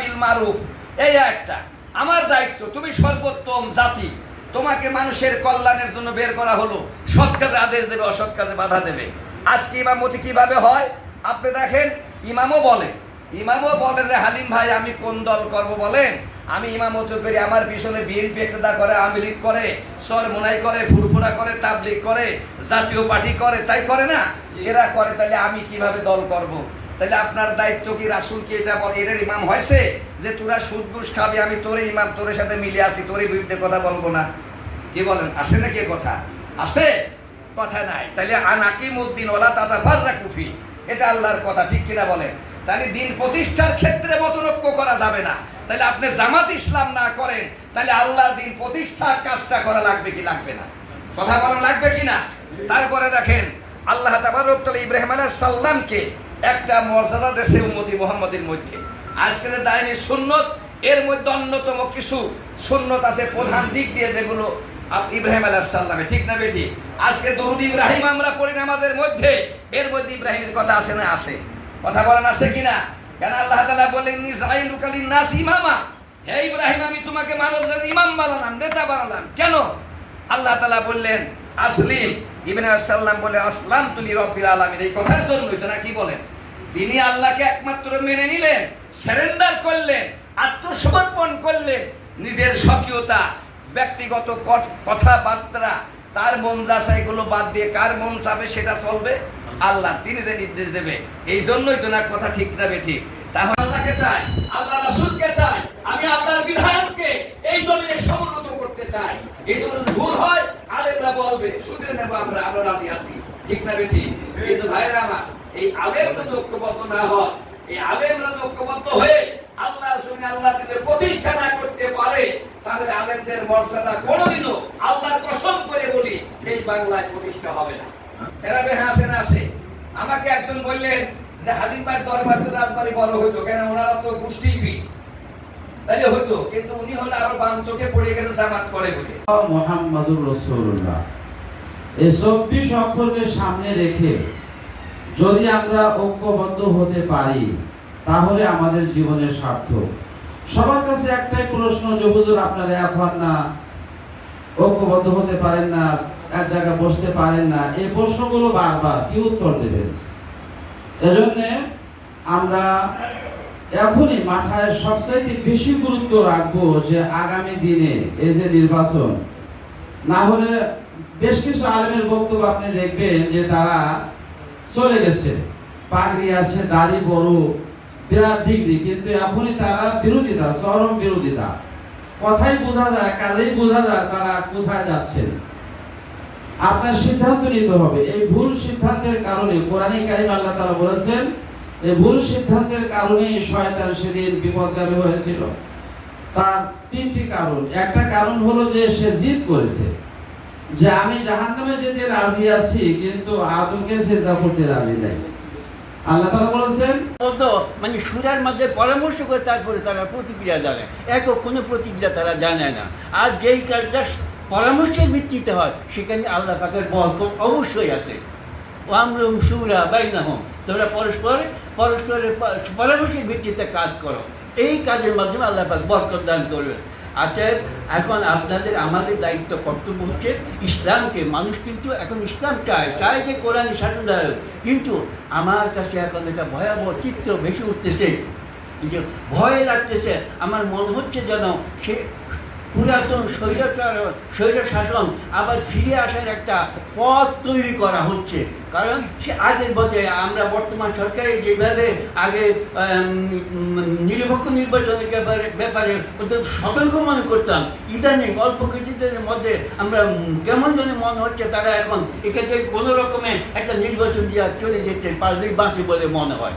বিল মারুফ। এই একটা আমার দায়িত্ব, তুমি সর্বোত্তম জাতি। তোমাকে মানুষের কল্যাণের জন্য বের করা হলো। সৎ কাজে আদেশ দেবে অসৎ কাজে বাধা দেবে। আজকে ইমামতি কীভাবে হয়? আপনি দেখেন, ইমামও বলে ইমামও বলে যে, হালিম ভাই, আমি কোন দল করব বলেন? আমি ইমামত করি, আমার পিছনে বিএনপি একতা করে, আওয়ামী লীগ করে, সর মোনাই করে, ফুরফুরা করে, তাবলিগ করে, জাতীয় পার্টি করে, তাই করে না? এরা করে, তাহলে আমি কীভাবে দল করব। তাহলে আপনার দায়িত্ব কি রাসুল কি এটা বলে এর ইমাম হয়েছে? যে তোরা সুদ খাবি, আমি তোরে ইমাম তোরের সাথে মিলে আসি তোরই বিরুদ্ধে কথা বলব না। কি বলেন? আছে না কে কথা? আছে? কথা নাই। তাহলে আনাকিম উদ্দিন ওলা তাতা ফাররা কুফি এটা আল্লাহর কথা, ঠিক কিনা বলেন? তাহলে দিন প্রতিষ্ঠার ক্ষেত্রে মতনৈক্য করা যাবে না। তাহলে আপনি জামাত ইসলাম না করেন, তাহলে আল্লাহর দিন প্রতিষ্ঠার কাজটা করা লাগবে কি লাগবে না? কথা বলা লাগবে কি না? তারপরে দেখেন, আল্লাহ তাআলা ইব্রাহিম আলাইহিস সালামকে একটা মর্যাদা দেশে উম্মতি মুহাম্মদের মধ্যে। আজকে আজকের দায়নি সুন্নত, এর মধ্যে অন্যতম কিছু সুন্নত আছে প্রধান দিক দিয়ে যেগুলো ইব্রাহিম আলাইহিস সালামে ঠিক না বেটি আজকে দরুদ ইব্রাহিম আমরা পড়ি নামাজের মধ্যে, এর মধ্যে ইব্রাহিমের কথা আছে না আছে? কথা বলেন আছে কিনা? কেন আল্লাহ তালা বলেন নিজাইলুকা লিন-নাস ইমামা? হে ইব্রাহিম, আমি তোমাকে মানব ইমাম বানালাম, নেতা বানালাম। কেন? আল্লাহ তালা বললেন আসলিম আলাইহিস সালাম বলে আসলাম তুলি রব্বিল আলামিন। এই কথার জন্য এটা কি বলেন? তিনি আল্লাহকে একমাত্র মেনে নিলেন, সারেন্ডার করলেন, আত্মসমর্পণ করলেন, নিজের স্বকীয়তা, ব্যক্তিগত কথাবার্তা, তার মন যাচ্ছে এগুলো বাদ দিয়ে কার মন চাবে সেটা চলবে? আল্লাহ, তিনি যে নির্দেশ দেবে, এই জন্যই তো না কথা ঠিক না ঠিক। তাহলে আল্লাহকে চাই, আল্লাহ রাসূলকে চাই, আমি আল্লাহর বিধানকে এই জমিনে সমুন্নত করতে চাই। এই জন্য ভুল হয় বলবে শুনে নেব আমরা আমরা রাজি আছি। ঠিক না বেঠি? কিন্তু ভাইরা আমার, এই আলেমরা যদি ঐক্যবদ্ধ না হয় এই আলেমরা ঐক্যবদ্ধ হয়ে আল্লাহ শুনে আল্লাহ যদি প্রতিষ্ঠা না করতে পারে, তাহলে আলেমদের মর্যাদা কোনোদিনও আল্লাহর কসম করে বলি এই বাংলায় প্রতিষ্ঠা হবে না। এরা বেহা আছে না আছে? আমাকে একজন বললেন যে হালিম দরবার তো রাজবাড়ি বড় হইতো, কেন ওনারা তো গোষ্ঠী তাইলে হইতো, কিন্তু উনি হলে আরও বাম চোখে পড়ে গেছে জামাত করে বলে। মোহাম্মদুর রসুল্লাহ এই চব্বিশ অক্ষরকে সামনে রেখে যদি আমরা ঐক্যবদ্ধ হতে পারি, তাহলে আমাদের জীবনের সার্থক। সবার কাছে একটাই প্রশ্ন, যে আপনারা এখন না, ঐক্যবদ্ধ হতে পারেন না, এক জায়গায় বসতে পারেন না, এই প্রশ্নগুলো বারবার কি উত্তর দেবেন? এজন্য আমরা এখনই মাথায় সবচাইতে বেশি গুরুত্ব রাখব যে আগামী দিনে এই যে নির্বাচন, না হলে বেশ কিছু আলেমের বক্তব্য আপনি দেখবেন যে তারা চলে গেছে। পাগড়ি আছে, দাড়ি বড়, বিরাট ডিগ্রি, কিন্তু এখনই তারা বিরোধিতা, চরম বিরোধিতা। কথাই বোঝা যায়, কাজেই বোঝা যায় তারা কোথায় যাচ্ছেন আপনার সিদ্ধান্ত নিতে হবে। এই ভুল সিদ্ধান্তের কারণে কোরআনে কারিম আল্লাহ তাআলা বলেছেন, এই ভুল সিদ্ধান্তের কারণেই শয়তান সেদিন বিপদগামী হয়েছিল। তার তিনটি কারণ। একটা কারণ হলো যে সে জিদ করেছে। যে আমি জাহান্নামে যেতে রাজি আছি, কিন্তু আদমকে সেজদা করতে রাজি নাই। আল্লাহ তাআলা বলেছেন মতো মানে সুরার মধ্যে পরামর্শ করে তারপরে তারা প্রতিক্রিয়া জানায় একক কোনো প্রতিক্রিয়া তারা জানায় না। আর যেই কাজটা পরামর্শের ভিত্তিতে হয়, সেখানে আল্লাহ পাকের বরকত অবশ্যই আছে। আমরুম সুরা বাইনা হোম তোমরা পরস্পর পরস্পরের পরামর্শের ভিত্তিতে কাজ করো। এই কাজের মাধ্যমে আল্লাহ পাক বরকত দান করবে। অতএব এখন আপনাদের আমাদের দায়িত্ব কর্তব্য হচ্ছে ইসলামকে, মানুষ কিন্তু এখন ইসলাম চায় চায় যে কোরআন শাসন কিন্তু আমার কাছে এখন এটা ভয়াবহ চিত্র বেশি উঠতেছে। যে ভয় লাগতেছে, আমার মনে হচ্ছে যেন সে পুরাতন স্বৈরাচার স্বৈর শাসন, আবার ফিরে আসার একটা পথ তৈরি করা হচ্ছে। কারণ সে আগের বছর আমরা বর্তমান সরকারে যেভাবে আগে নিরপেক্ষ নির্বাচনের ব্যাপারে ওদের সতর্ক মনে করতাম, ইদানিং অল্প কিছুদিনের মধ্যে আমরা কেমন যেন মনে হচ্ছে তারা এখন এক্ষেত্রে কোনো রকমে একটা নির্বাচন দিয়ে চলে যেতে পারলেই বাঁচে বলে মনে হয়।